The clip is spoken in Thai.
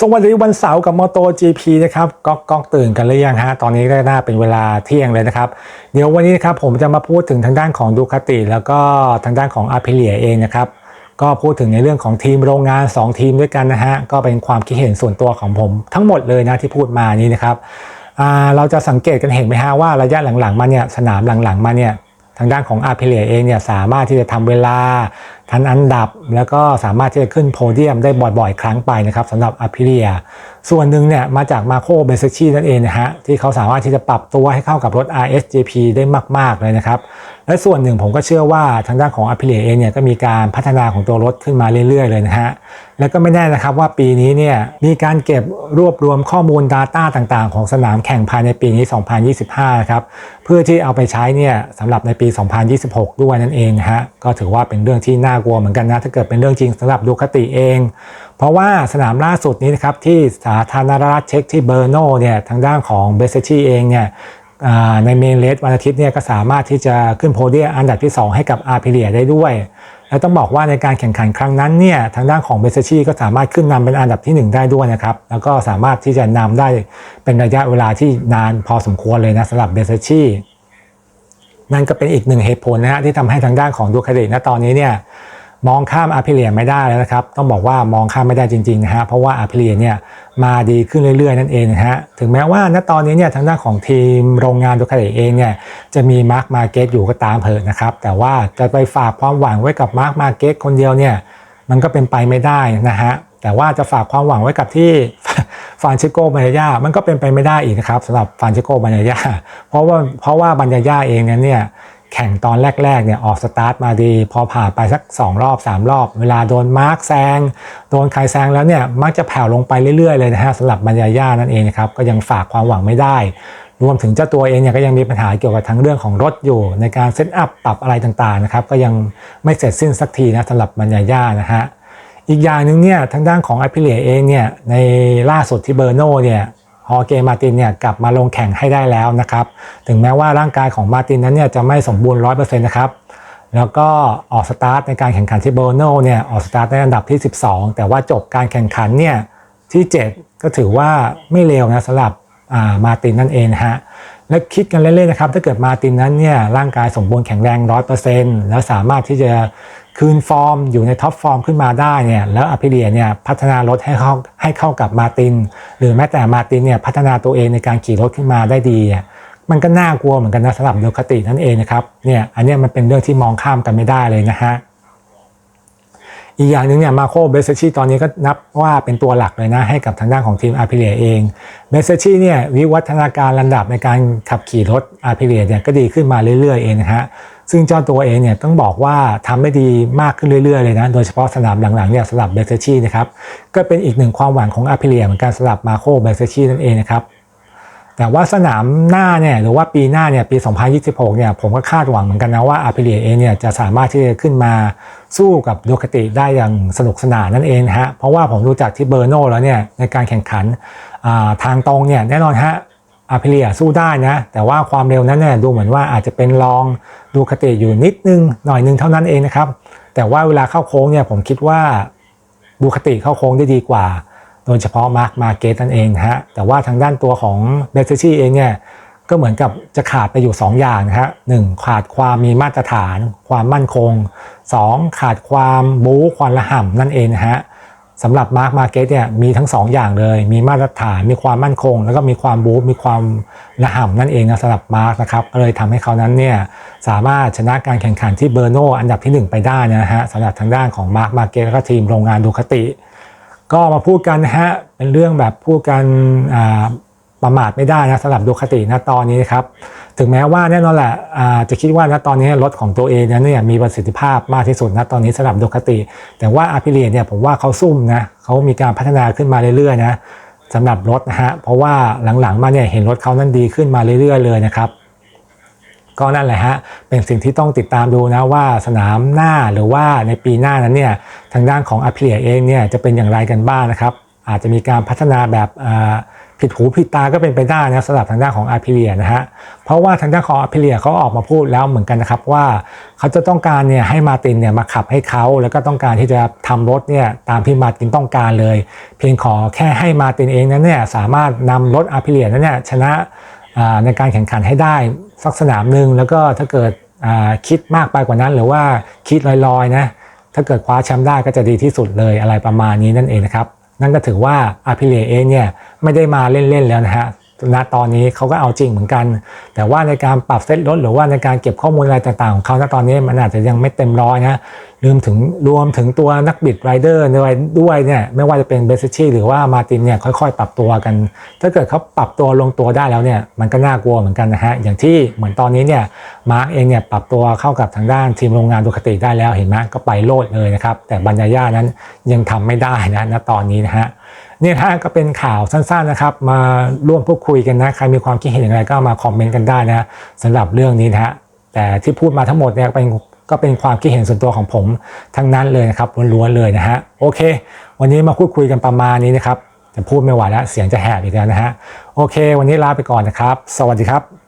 สวัสดีวันเสาร์กับ Moto GP นะครับก๊อกก๊อกตื่นกันหรือยังฮะตอนนี้ก็น่าเป็นเวลาเที่ยงเลยนะครับ เดี๋ยววันนี้นะครับผมจะมาพูดถึงทางด้านของดูคาติ แล้วก็ทางด้านของอา p ิเลียเองนะครับ ก็พูดถึงในเรื่องของทีมโรงงาน 2 ทีมด้วยกันนะฮะก็เป็นความคิดเห็นส่วนตัวของผมทั้งหมดเลยนะที่พูดมานี้นะครับเราจะสังเกตกันเห็นไหมฮะว่าระยะหลังๆมาเนี่ยสนามหลังๆมาเนี่ยทางด้านของอา p ิเลียเองเนี่ยสามารถที่จะทำเวลา ทันอันดับ แล้วก็สามารถที่จะขึ้นโพเดียมได้บ่อยๆ ครั้งไปนะครับสำหรับอาพิเลีย ส่วนหนึ่งเนี่ยมาจากมาโคเบเซชีนั่นเองนะฮะที่เขาสามารถที่จะปรับตัวให้เข้ากับรถ RSJP ได้มาก ๆ เลยนะครับ และส่วนหนึ่งผมก็เชื่อว่าทางด้านของอาพิเลียเองเนี่ยก็มีการพัฒนาของตัวรถขึ้นมาเรื่อย ๆ เลยนะฮะแล้วก็ไม่แน่นะครับว่าปีนี้เนี่ยมีการเก็บรวบรวมข้อมูล Data ต่างๆ ของสนามแข่งภายในปีนี้ 2025นะครับเพื่อที่เอาไปใช้เนี่ยสำหรับในปี 2026 ด้วยนั่นเองนะฮะก็ถือว่าเป็นเรื่องที่น่ากลัวเหมือนกันนะถ้าเกิดเป็นเรื่องจริงสำหรับดูคติเองเพราะว่าสนามล่าสุดนี้นะครับที่สาธารณรัฐเช็กที่เบอร์โนเนี่ยทางด้านของเบสชีเองเนี่ยในเมนเลสวันอาทิตย์เนี่ยก็สามารถที่จะขึ้นโพเดียมอันดับที่ 2 ให้กับอาร์พิเลียได้ด้วย และต้องบอกว่าในการแข่งขันครั้งนั้นเนี่ยทางด้านของเบสชีก็สามารถขึ้นนำเป็นอันดับที่ 1 ได้ด้วยนะครับแล้วก็สามารถที่จะนำได้เป็นระยะเวลาที่นานพอสมควรเลยนะสำหรับเบสชีนั่นก็เป็นอีกหนึ่งเหตุผลนะฮะที่ทำให้ทางด้านของดูคาริณตอนนี้เนี่ย มองข้ามอาพิเลียไม่ได้แล้วนะครับ ต้องบอกว่ามองข้ามไม่ได้จริงๆนะฮะเพราะว่าอาพิเลียเนี่ยมาดีขึ้นเรื่อยๆ นั่นเองนะฮะถึงแม้ว่าณตอนนี้เนี่ยทางด้านของทีมโรงงานดูคาริเองเนี่ยจะมีมาร์คมาเก็ตอยู่ก็ตามเถอะนะครับ แต่ว่าจะไปฝากความหวังไว้กับมาร์คมาเก็ตคนเดียวเนี่ยมันก็เป็นไปไม่ได้นะฮะแต่ว่าจะฝากความหวังไว้กับที่ฟานเชโกบัญญามันก็เป็นไปไม่ได้อีกนะครับสำหรับฟานเชโกบัญญาเพราะว่าเพราะว่าบัญญาเองนั้นเนี่ย แข่งตอนแรกๆเนี่ยออกสตาร์ทมาดี พอผ่านไปสัก 2 รอบ 3 รอบ เวลาโดนมาร์คแซง โดนใครแซงแล้วเนี่ยมักจะแผ่วลงไปเรื่อยๆเลยนะฮะสำหรับบัญญายานั่นเองนะครับก็ยังฝากความหวังไม่ได้ รวมถึงเจ้าตัวเองเนี่ยก็ยังมีปัญหาเกี่ยวกับทั้งเรื่องของรถอยู่ ในการเซตอัพปรับอะไรต่างๆนะครับก็ยังไม่เสร็จสิ้นสักทีนะสำหรับบัญญายานะฮะอีกอย่างหนึ่งเนี่ยทางด้านของอพิเลเองเนี่ยในล่าสุดที่เบอร์โนเนี่ย ฮอเกมาตินเนี่ยกลับมาลงแข่งให้ได้แล้วนะครับ ถึงแม้ว่าร่างกายของมาตินนั้นเนี่ยจะไม่สมบูรณ์100%นะครับ แล้วก็ออกสตาร์ทในการแข่งขันที่เบอร์โนเนี่ยออกสตาร์ทในอันดับที่ 12 แต่ว่าจบการแข่งขันเนี่ยที่ 7 ก็ถือว่าไม่เลวนะสำหรับมาตินนั่นเองฮะและคิดกันเล่นๆนะครับ ถ้าเกิดมาตินนั้นเนี่ยร่างกายสมบูรณ์แข็งแรง100%แล้วสามารถที่จะ คืนฟอร์มอยู่ในท็อปฟอร์มขึ้นมาได้เนี่ยแล้วอภิเดียเนี่ยพัฒนารถให้เข้าให้เข้ากับมาติน หรือแม้แต่มาตินเนี่ยพัฒนาตัวเองในการขี่รถขึ้นมาได้ดี มันก็น่ากลัวเหมือนกันนะสำหรับโดคตินั่นเองนะครับเนี่ยอันนี้มันเป็นเรื่องที่มองข้ามกันไม่ได้เลยนะฮะอีกอย่างหนึ่งเนี่ยมาโคเบสเซชีตอนนี้ก็นับว่าเป็นตัวหลักเลยนะ ให้กับทางด้านของทีมอาร์พิเลียเองเบสเซชีเนี่ยวิวัฒนาการระดับในการขับขี่รถอาร์พิเลียเนี่ยก็ดีขึ้นมาเรื่อยๆเองนะฮะ ซึ่งเจ้าตัวเองเนี่ยต้องบอกว่าทำได้ดีมากขึ้นเรื่อยๆเลยนะโดยเฉพาะสนามหลังๆเนี่ยสำหรับเบสชีนะครับก็เป็นอีกหนึ่งความหวังของอาพิเลียเหมือนกันสำหรับมาโคเบสชีนั่นเองนะครับแต่ว่าสนามหน้าเนี่ยหรือว่าปีหน้าเนี่ยปี 2026 เนี่ยผมก็คาดหวังเหมือนกันนะว่าอาพิเลียเองเนี่ยจะสามารถที่จะขึ้นมาสู้กับโดคติได้อย่างสนุกสนานนั่นเองฮะเพราะว่าผมดูจากที่เบอร์โนแล้วเนี่ยในการแข่งขันทางตรงเนี่ยแน่นอนฮะ อาพิเลียสู้ได้นะ แต่ว่าความเร็วนั้นเนี่ยดูเหมือนว่าอาจจะเป็นรองดูคติอยู่นิดนึงหน่อยนึงเท่านั้นเองนะครับ แต่ว่าเวลาเข้าโค้งเนี่ยผมคิดว่าดูคติเข้าโค้งได้ดีกว่า โดยเฉพาะมาร์คมาเกตนั่นเองฮะแต่ว่าทางด้านตัวของเบสซี่เองเนี่ยก็เหมือนกับจะขาดไปอยู่ 2 อย่างนะฮะหนึ่งขาดความมีมาตรฐาน ความมั่นคง 2 ขาดความบู๊ความระห่ำนั่นเองนะฮะ สำหรับมาร์คมาเก็ตเนี่ยมีทั้ง2ออย่างเลย มีมาตรฐานมีความมั่นคง แล้วก็มีความบู๊มีความระห่ำนั่นเองนะสำหรับมาร์คนะครับก็เลยทำให้เขานั้นเนี่ยสามารถชนะการแข่งขันที่เบอร์โนอันดับที่ 1 ไปได้นะฮะสำหรับทางด้านของมาร์คมาเก็ตแล้วก็ทีมโรงงานดูคติ ก็มาพูดกันนะฮะเป็นเรื่องแบบพูดกันประมาทไม่ได้นะสำหรับดูคตินะตอนนี้นะครับ ถึงแม้ว่าแน่นอนแหละจะคิดว่านะตอนนี้รถของตัวเองนั้นเนี่ยมีประสิทธิภาพมากที่สุดนะตอนนี้สำหรับดูคติ แต่ว่าอาพิเลียเนี่ยผมว่าเขาซุ่มนะเขามีการพัฒนาขึ้นมาเรื่อยๆนะสำหรับรถนะฮะเพราะว่าหลังๆมาเนี่ยเห็นรถเขานั้นดีขึ้นมาเรื่อย ๆ เลยนะครับก็นั่นแหละฮะ เป็นสิ่งที่ต้องติดตามดูนะว่าสนามหน้าหรือว่าในปีหน้านั้นเนี่ยทางด้านของอ p พ i เ i เองเนี่ยจะเป็นอย่างไรกันบ้างนะครับ อาจจะมีการพัฒนาแบบ ผิดหูผิดตาก็เป็นไปได้นะสำหรับทางด้านของอาพิเลียนะฮะเพราะว่าทางด้านของอาพิเลียเขาออกมาพูดแล้วเหมือนกันนะครับว่าเขาจะต้องการเนี่ยให้มาตินเนี่ยมาขับให้เขาแล้วก็ต้องการที่จะทำรถเนี่ยตามที่มาตินต้องการเลย เพียงขอแค่ให้มาตินเองนั้นเนี่ยสามารถนำรถอาพิเลียนั้นเนี่ยชนะในการแข่งขันให้ได้สักสนามหนึ่งแล้วก็ถ้าเกิดคิดมากไปกว่านั้น หรือว่าคิดลอยๆนะถ้าเกิดคว้าแชมป์ได้ก็จะดีที่สุดเลยอะไรประมาณนี้นั่นเองนะครับ นั่นก็ถือว่าอาพิเลเองเนี่ยไม่ได้มาเล่นๆแล้วนะฮะ ณตอนนี้เขาก็เอาจริงเหมือนกัน แต่ว่าในการปรับเซตรถหรือว่าในการเก็บข้อมูลอะไรต่างๆ ของเขาณตอนนี้มันอาจจะยังไม่เต็มร้อยนะลืมถึงรวมถึงตัวนักบิดไรเดอร์ด้วยด้วยเนี่ยไม่ว่าจะเป็นเบสชิหรือว่ามาตินเนี่ยค่อยๆ ปรับตัวกัน ถ้าเกิดเขาปรับตัวลงตัวได้แล้วเนี่ยมันก็น่ากลัวเหมือนกันนะฮะอย่างที่เหมือนตอนนี้เนี่ยมาร์กเองเนี่ยปรับตัวเข้ากับทางด้านทีมโรงงานดูคติได้แล้วเห็นไหมก็ไปโลดเลยนะครับแต่บรรยายานั้นยังทำไม่ได้นะณตอนนี้นะฮะ เนี่ยฮะก็เป็นข่าวสั้นๆนะครับ มาร่วมพูดคุยกันนะ ใครมีความคิดเห็นอย่างไรก็มาคอมเมนต์กันได้นะสำหรับเรื่องนี้นะฮะแต่ที่พูดมาทั้งหมดเนี่ยเป็นก็เป็นความคิดเห็นส่วนตัวของผมทั้งนั้นเลยนะครับล้วนๆเลยนะฮะโอเค วันนี้มาพูดคุยกันประมาณนี้นะครับจะพูดไม่ไหวแล้วเสียงจะแหบอีกแล้วนะฮะโอเค วันนี้ลาไปก่อนนะครับ สวัสดีครับ